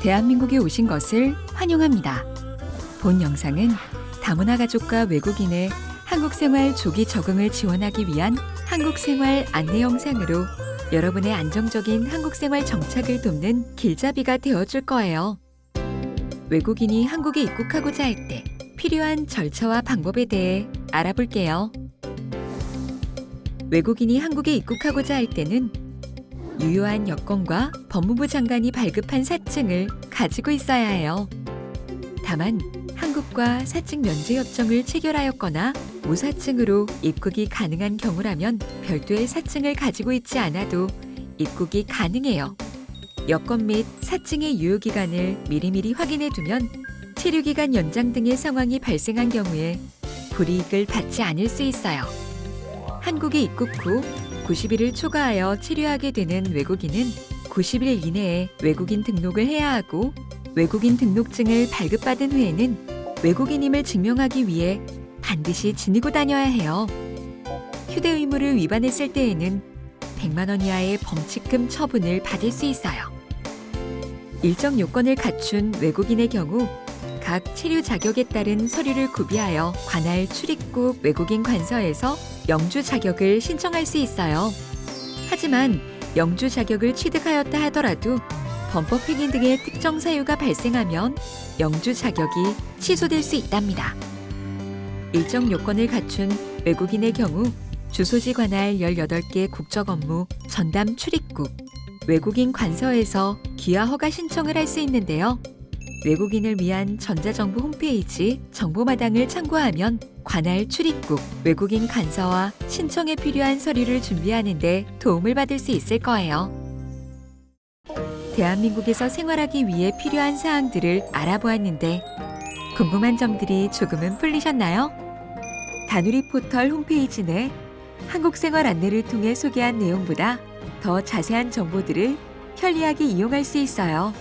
대한민국에 오신 것을 환영합니다. 본 영상은 다문화 가족과 외국인의 한국 생활 조기 적응을 지원하기 위한 한국 생활 안내 영상으로 여러분의 안정적인 한국 생활 정착을 돕는 길잡이가 되어줄 거예요. 외국인이 한국에 입국하고자 할 때 필요한 절차와 방법에 대해 알아볼게요. 외국인이 한국에 입국하고자 할 때는 유효한 여권과 법무부 장관이 발급한 사증을 가지고 있어야 해요. 다만 한국과 사증 면제 협정을 체결하였거나 무사증으로 입국이 가능한 경우라면 별도의 사증을 가지고 있지 않아도 입국이 가능해요. 여권 및 사증의 유효 기간을 미리미리 확인해 두면 체류 기간 연장 등의 상황이 발생한 경우에 불이익을 받지 않을 수 있어요. 한국에 입국 후 90일을 초과하여 체류하게 되는 외국인은 90일 이내에 외국인 등록을 해야 하고 외국인 등록증을 발급받은 후에는 외국인임을 증명하기 위해 반드시 지니고 다녀야 해요. 휴대 의무를 위반했을 때에는 100만 원 이하의 범칙금 처분을 받을 수 있어요. 일정 요건을 갖춘 외국인의 경우 각 체류 자격에 따른 서류를 구비하여 관할 출입국 외국인 관서에서 영주 자격을 신청할 수 있어요. 하지만 영주 자격을 취득하였다 하더라도 범법 행위 등의 특정 사유가 발생하면 영주 자격이 취소될 수 있답니다. 일정 요건을 갖춘 외국인의 경우 주소지 관할 18개 국적 업무 전담 출입국 외국인 관서에서 귀화 허가 신청을 할 수 있는데요. 외국인을 위한 전자정보 홈페이지 정보마당을 참고하면 관할 출입국 외국인 관서와 신청에 필요한 서류를 준비하는 데 도움을 받을 수 있을 거예요. 대한민국에서 생활하기 위해 필요한 사항들을 알아보았는데 궁금한 점들이 조금은 풀리셨나요? 다누리 포털 홈페이지 내 한국 생활 안내를 통해 소개한 내용보다 더 자세한 정보들을 편리하게 이용할 수 있어요.